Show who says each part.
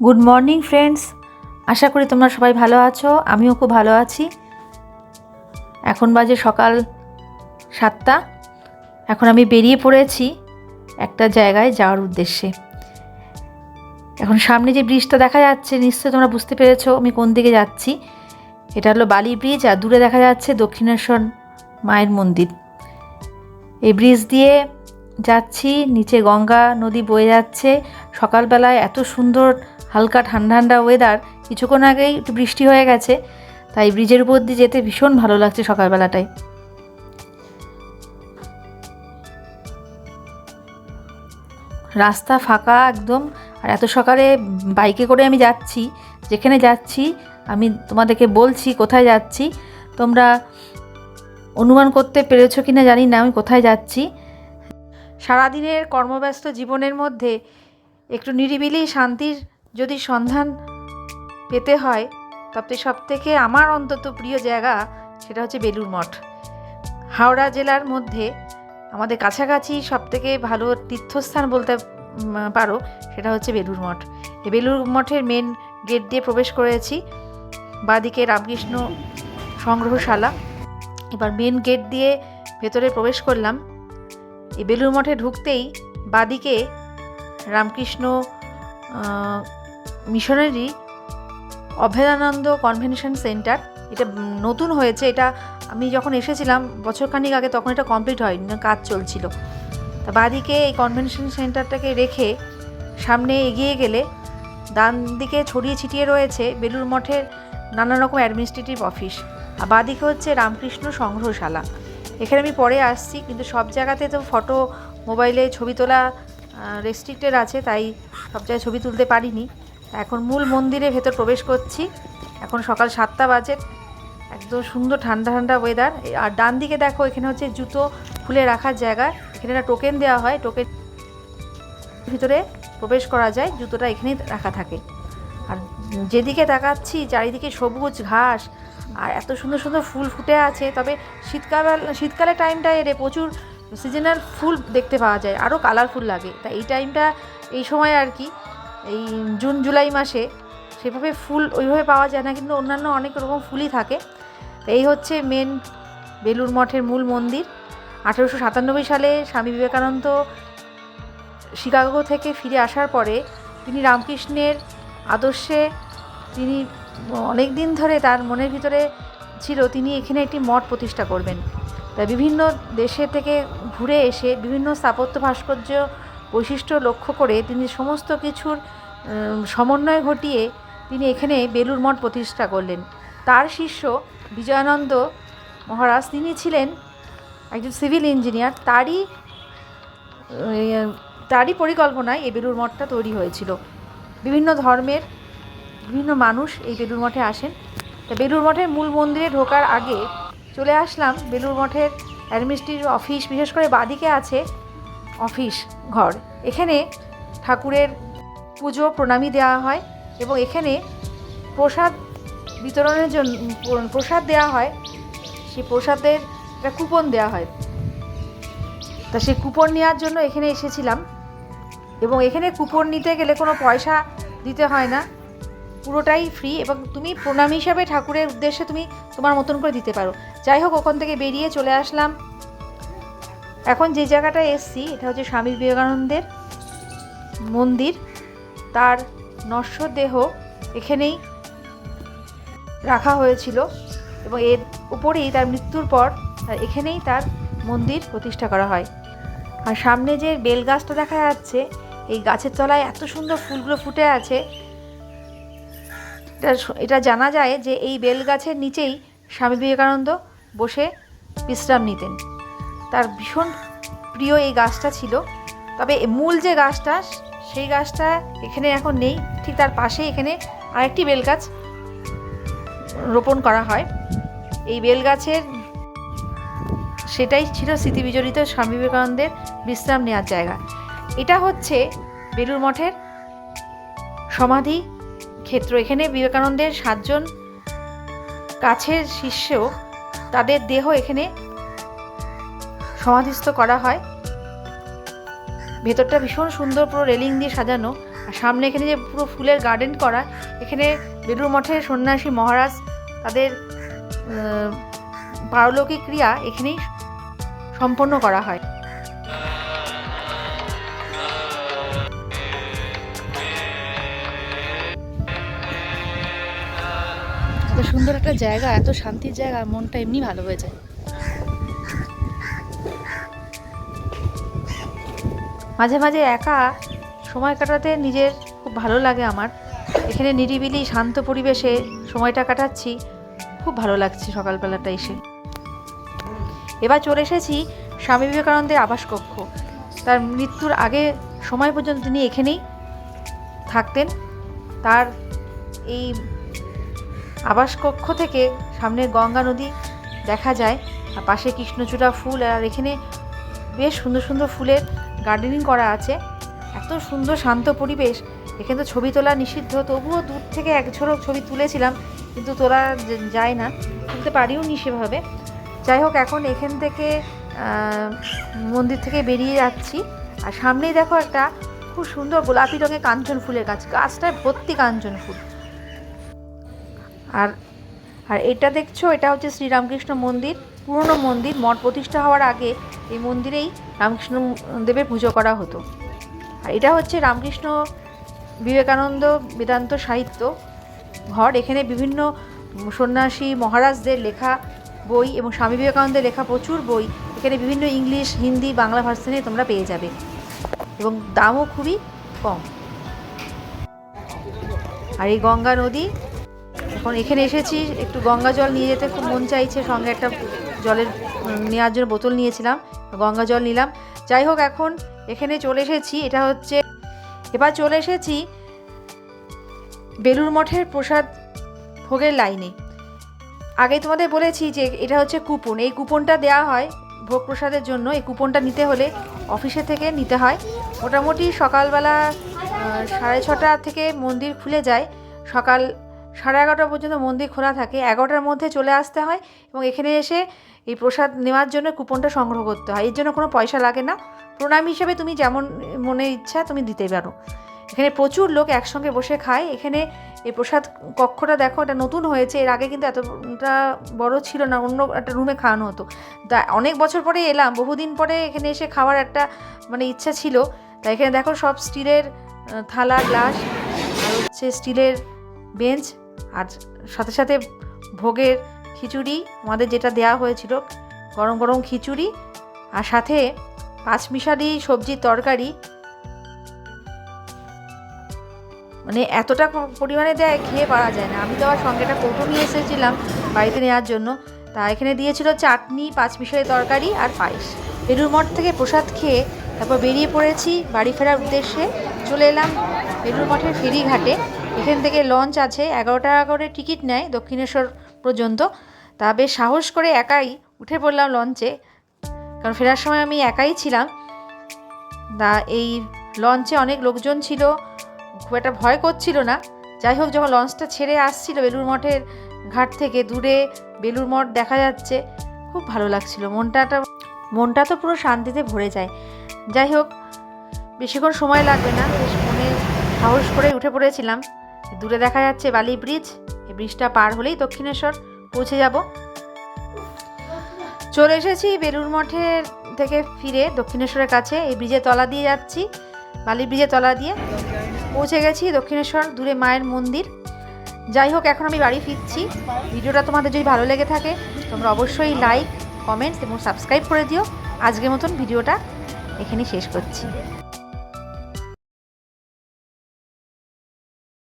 Speaker 1: Good morning friends আশা করি তোমরা সবাই ভালো আছো। আমিও খুব ভালো আছি। এখন বাজে সকাল সাতটা। এখন আমি বেরিয়ে পড়েছি একটা জায়গায় যাওয়ার উদ্দেশ্যে। এখন সামনে যে ব্রিজটা দেখা যাচ্ছে, নিশ্চয়ই তোমরা বুঝতে পেরেছ আমি কোন দিকে যাচ্ছি। এটা হলো বালি ব্রিজ আর দূরে দেখা যাচ্ছে দক্ষিণেশ্বর মায়ের মন্দির। এই ব্রিজ দিয়ে যাচ্ছি, নিচে গঙ্গা নদী বয়ে যাচ্ছে। সকালবেলায় এত সুন্দর হালকা ঠান্ডা ঠান্ডা ওয়েদার কিছুক্ষণ আগেই একটু বৃষ্টি হয়ে গেছে, তাই ব্রিজের উপর দিয়ে যেতে ভীষণ ভালো লাগছে সকালবেলাটায়। রাস্তা ফাঁকা একদম, আর এত সকালে বাইকে করে আমি যাচ্ছি, যেখানে যাচ্ছি, আমি তোমাদেরকে বলছি কোথায় যাচ্ছি, তোমরা অনুমান করতে পেরেছ কি না জানি না, আমি কোথায় যাচ্ছি। সারাদিনের কর্মব্যস্ত জীবনের মধ্যে একটু নিরিবিলি শান্তির যদি সন্ধান পেতে হয়, তবে সব থেকে আমার অন্তত প্রিয় জায়গা সেটা হচ্ছে বেলুর মঠ। হাওড়া জেলার মধ্যে আমাদের কাছাকাছি সব থেকে ভালো তীর্থস্থান বলতে পারো, সেটা হচ্ছে বেলুর মঠ। এই বেলুর মঠের মেন গেট দিয়ে প্রবেশ করেছি। বাদিকে রামকৃষ্ণ সংগ্রহশালা। এবার মেন গেট দিয়ে ভেতরে প্রবেশ করলাম। এই বেলুর মঠে ঢুকতেই বাদিকে Ramakrishna missionary Abhedananda convention centre, এটা নতুন হয়েছে, এটা আমি যখন এসেছিলাম বছরখানিক আগে তখন এটা কমপ্লিট হয়নি কাজ চলছিল। তা বাদিকে এই কনভেনশন সেন্টারটাকে রেখে সামনে এগিয়ে গেলে ডান দিকে ছড়িয়ে ছিটিয়ে রয়েছে বেলুর মঠের নানা রকম অ্যাডমিনিস্ট্রেটিভ অফিস। আর বাদিকে হচ্ছে রামকৃষ্ণ সংগ্রহশালা। এখানে আমি পরে আসছি, কিন্তু সব জায়গাতে তো ফটো, মোবাইলে ছবি তোলা রেস্ট্রিক্টেড আছে, তাই সব জায়গায় ছবি তুলতে পারিনি। এখন মূল মন্দিরে ভেতর প্রবেশ করছি। এখন সকাল সাতটা বাজে। একদম সুন্দর ঠান্ডা ঠান্ডা ওয়েদার আর ডান দিকে দেখো, এখানে হচ্ছে জুতো খুলে রাখার জায়গা। এখানে একটা টোকেন দেওয়া হয়। টোকেন ভিতরে প্রবেশ করা যায়। জুতোটা এখানেই রাখা থাকে। আর যেদিকে তাকাচ্ছি, চারিদিকে সবুজ ঘাস। আর এত সুন্দর সুন্দর ফুল ফুটে আছে। তবে শীতকাল, শীতকালের টাইমটায় এরে প্রচুর সিজনাল ফুল দেখতে পাওয়া যায়। আরও কালারফুল লাগে। তা এই টাইমটা এই সময় আর কি। এই জুন, জুলাই মাসে সেভাবে ফুল ওইভাবে পাওয়া যায় না, কিন্তু অন্যান্য অনেক রকম ফুলই থাকে। এই হচ্ছে মেন বেলুর মঠের মূল মন্দির। আঠেরোশো সাতানব্বই সালে স্বামী বিবেকানন্দ শিকাগো থেকে ফিরে আসার পরে তিনি রামকৃষ্ণের আদর্শে তিনি অনেক দিন ধরে তার মনের ভিতরে ছিল, তিনি এখানে একটি মঠ প্রতিষ্ঠা করবেন। তাই বিভিন্ন দেশে থেকে ঘুরে এসে বিভিন্ন স্থাপত্য ভাস্কর্য বৈশিষ্ট্য লক্ষ্য করে তিনি সমস্ত কিছুর সমন্বয় ঘটিয়ে তিনি এখানে বেলুর মঠ প্রতিষ্ঠা করলেন। তার শিষ্য বিজয়ানন্দ মহারাজ, তিনি ছিলেন একজন সিভিল ইঞ্জিনিয়ার। তারই তারই পরিকল্পনায় এই বেলুর মঠটা তৈরি হয়েছিল। বিভিন্ন ধর্মের বিভিন্ন মানুষ এই বেলুর মঠে আসেন। তা বেলুর মঠের মূল মন্দিরে ঢোকার আগে চলে আসলাম। বেলুর মঠের অ্যাডমিনিস্ট্রেটিভ অফিস, বিশেষ করে বাদিকে আছে অফিস। ঘর। এখানে ঠাকুরের পুজো, প্রণামী দেওয়া হয় এবং এখানে প্রসাদ বিতরণের জন্য প্রসাদ দেওয়া হয়। সেই প্রসাদের একটা কুপন দেওয়া হয়। তা সেই কুপন নেওয়ার জন্য এখানে এসেছিলাম এবং এখানে কুপন নিতে গেলে কোনো পয়সা দিতে হয় না। পুরোটাই ফ্রি এবং তুমি প্রণাম হিসাবে ঠাকুরের উদ্দেশ্যে তুমি তোমার মতন করে দিতে পারো। যাই হোক, ওখান থেকে বেরিয়ে চলে আসলাম। এখন যে জায়গাটায় এসছি, এটা হচ্ছে স্বামী বিবেকানন্দের মন্দির। তার নশ্বর দেহ এখানেই রাখা হয়েছিল এবং এর উপরেই তার মৃত্যুর পর এখানেই তার মন্দির প্রতিষ্ঠা করা হয়। আর সামনে যে বেল গাছটা দেখা যাচ্ছে, এই গাছের তলায় এত সুন্দর ফুলগুলো ফুটে আছে, এটা এটা জানা যায় যে এই বেল গাছের নিচেই স্বামী বিবেকানন্দ বসে বিশ্রাম নিতেন। তার ভীষণ প্রিয় এই গাছটা ছিল। তবে মূল যে গাছটা, সেই গাছটা এখানে এখন নেই। ঠিক তার পাশে এখানে আরেকটি বেল গাছ রোপণ করা হয়। এই বেল গাছের সেটাই ছিল স্মৃতি বিজড়িত স্বামী বিবেকানন্দের বিশ্রাম নেওয়ার জায়গা। এটা হচ্ছে বেলুর মঠের সমাধি ক্ষেত্র। এখানে বিবেকানন্দের সাতজন কাছের শিষ্য তাদের দেহ এখানে সমাধিস্থ করা হয়। ভেতরটা ভীষণ সুন্দর পুরো রেলিং দিয়ে সাজানো। আর সামনে এখানে যে পুরো ফুলের গার্ডেন করা, এখানে বেলুর মঠের সন্ন্যাসী মহারাজ, তাদের পারলৌকিক ক্রিয়া এখানেই সম্পন্ন করা হয়। সুন্দর একটা জায়গা, এত শান্তির জায়গা, মনটা এমনি ভালো হয়ে যায়। মাঝে মাঝে একা সময় কাটাতে নিজের খুব ভালো লাগে আমার। এখানে নিরিবিলি, শান্ত পরিবেশে সময়টা কাটাচ্ছি, খুব ভালো লাগছে সকালবেলাটা এসে। এবার চলে এসেছি স্বামী বিবেকানন্দের আবাস কক্ষ তার মৃত্যুর আগে সময় পর্যন্ত তিনি এখানেই থাকতেন। তার এই আবাস কক্ষ থেকে সামনে গঙ্গা নদী দেখা যায়, আর পাশে কৃষ্ণচূড়া ফুল, আর এখানে বেশ সুন্দর সুন্দর ফুলের গার্ডেনিং করা আছে। এত সুন্দর শান্ত পরিবেশ। এখানে তো ছবি তোলা নিষিদ্ধ, তবুও দূর থেকে এক ঝলক ছবি তুলেছিলাম, কিন্তু তোলা যায় না, তুলতে পারিও নি সেভাবে। যাই হোক, এখন এখান থেকে মন্দির থেকে বেরিয়ে যাচ্ছি। আর সামনেই দেখো একটা খুব সুন্দর গোলাপি রঙের কাঞ্চন ফুলের গাছ। গাছটায় ভর্তি কাঞ্চন ফুল। আর আর এটা দেখছ, এটা হচ্ছে শ্রীরামকৃষ্ণ মন্দির। পুরনো মন্দির, মঠ প্রতিষ্ঠা হওয়ার আগে এই মন্দিরেই রামকৃষ্ণ দেবের পুজো করা হতো। আর এটা হচ্ছে রামকৃষ্ণ বিবেকানন্দ বেদান্ত সাহিত্য ঘর। এখানে বিভিন্ন সন্ন্যাসী, মহারাজদের লেখা বই এবং স্বামী বিবেকানন্দের লেখা প্রচুর বই। এখানে বিভিন্ন ইংলিশ, হিন্দি, বাংলা ভার্সনে তোমরা পেয়ে যাবে। এবং দামও খুবই কম। আর এই গঙ্গা নদী, এখন এখানে এসেছি, একটু গঙ্গা জল নিয়ে যেতে খুব মন চাইছে। সঙ্গে একটা জলের নেওয়ার জন্য বোতল নিয়েছিলাম। গঙ্গা জল নিলাম। যাই হোক, এখন এখানে চলে এসেছি। এটা হচ্ছে, এবার চলে এসেছি বেলুর মঠের প্রসাদ ভোগের লাইনে। আগে তোমাদের বলেছি যে এটা হচ্ছে কুপন। এই কুপনটা দেওয়া হয় ভোগ প্রসাদের জন্য। এই কুপনটা নিতে হলে অফিসে থেকে নিতে হয়। মোটামুটি সকালবেলা সাড়ে ছটা থেকে মন্দির খুলে যায়। সকাল সাড়ে এগারোটা পর্যন্ত মন্দির খোলা থাকে। এগারোটার মধ্যে চলে আসতে হয় এবং এখানে এসে এই প্রসাদ নেওয়ার জন্য কুপনটা সংগ্রহ করতে হয়। এর জন্য কোনো পয়সা লাগে না। প্রণাম হিসেবে তুমি যেমন মনে ইচ্ছা তুমি দিতে পারো। এখানে প্রচুর লোক একসঙ্গে বসে খায়। এখানে এই প্রসাদ কক্ষটা দেখো, এটা নতুন হয়েছে। এর আগে কিন্তু এতটা বড় ছিল না, অন্য একটা রুমে খাওয়ানো হতো। তা অনেক বছর পরে এলাম। বহুদিন পরে এখানে এসে খাওয়ার একটা মানে ইচ্ছা ছিল। তা এখানে দেখো সব স্টিলের থালা, গ্লাস, আর হচ্ছে স্টিলের বেঞ্চ, আর সাথে সাথে ভোগের খিচুড়ি, আমাদের যেটা দেওয়া হয়েছিল, গরম গরম খিচুড়ি আর সাথে পাঁচমিশালি সবজির তরকারি। মানে এতটা পরিমাণে দেয় খেয়ে পারা যায় না। আমি তো আবার সঙ্গে একটা কৌটো নিয়ে এসেছিলাম বাড়িতে নেওয়ার জন্য। তা এখানে দিয়েছিল চাটনি, পাঁচমিশালি তরকারি আর পায়েস। বেলুর মঠ থেকে প্রসাদ খেয়ে তারপর বেরিয়ে পড়েছি বাড়ি ফেরার উদ্দেশ্যে। চলে এলাম বেলুর মঠের ফেরিঘাটে। এখান থেকে লঞ্চ আছে এগারো টাকা করে টিকিট নেয় দক্ষিণেশ্বর পর্যন্ত। তা বেশ সাহস করে একাই উঠে পড়লাম লঞ্চে কারণ ফেরার সময় আমি একাই ছিলাম। তা এই লঞ্চে অনেক লোকজন ছিল। খুব একটা ভয় করছিল না। যাই হোক, যখন লঞ্চটা ছেড়ে আসছিল বেলুর মঠের ঘাট থেকে দূরে বেলুর মঠ দেখা যাচ্ছে, খুব ভালো লাগছিল। মনটাটা মনটা তো পুরো শান্তিতে ভরে যায়। যাই হোক, বেশিক্ষণ সময় লাগবে না। বেশ মনে সাহস করে উঠে পড়েছিলাম। দূরে দেখা যাচ্ছে বালি ব্রিজ। এই ব্রিজটা পার হলেই দক্ষিণেশ্বর। পৌঁছে যাব। চলে এসেছি বেলুর মঠের থেকে ফিরে দক্ষিণেশ্বরের কাছে। এই ব্রিজের তলা দিয়ে যাচ্ছি বালি ব্রিজের তলা দিয়ে। পৌঁছে গেছি দক্ষিণেশ্বর দূরে মায়ের মন্দির। যাই হোক, এখন আমি বাড়ি ফিরছি। ভিডিওটা তোমাদের যদি ভালো লেগে থাকে, তোমরা অবশ্যই লাইক কমেন্টস এবং সাবস্ক্রাইব করে দিও। আজকের মতন ভিডিওটা এখানেই শেষ করছি।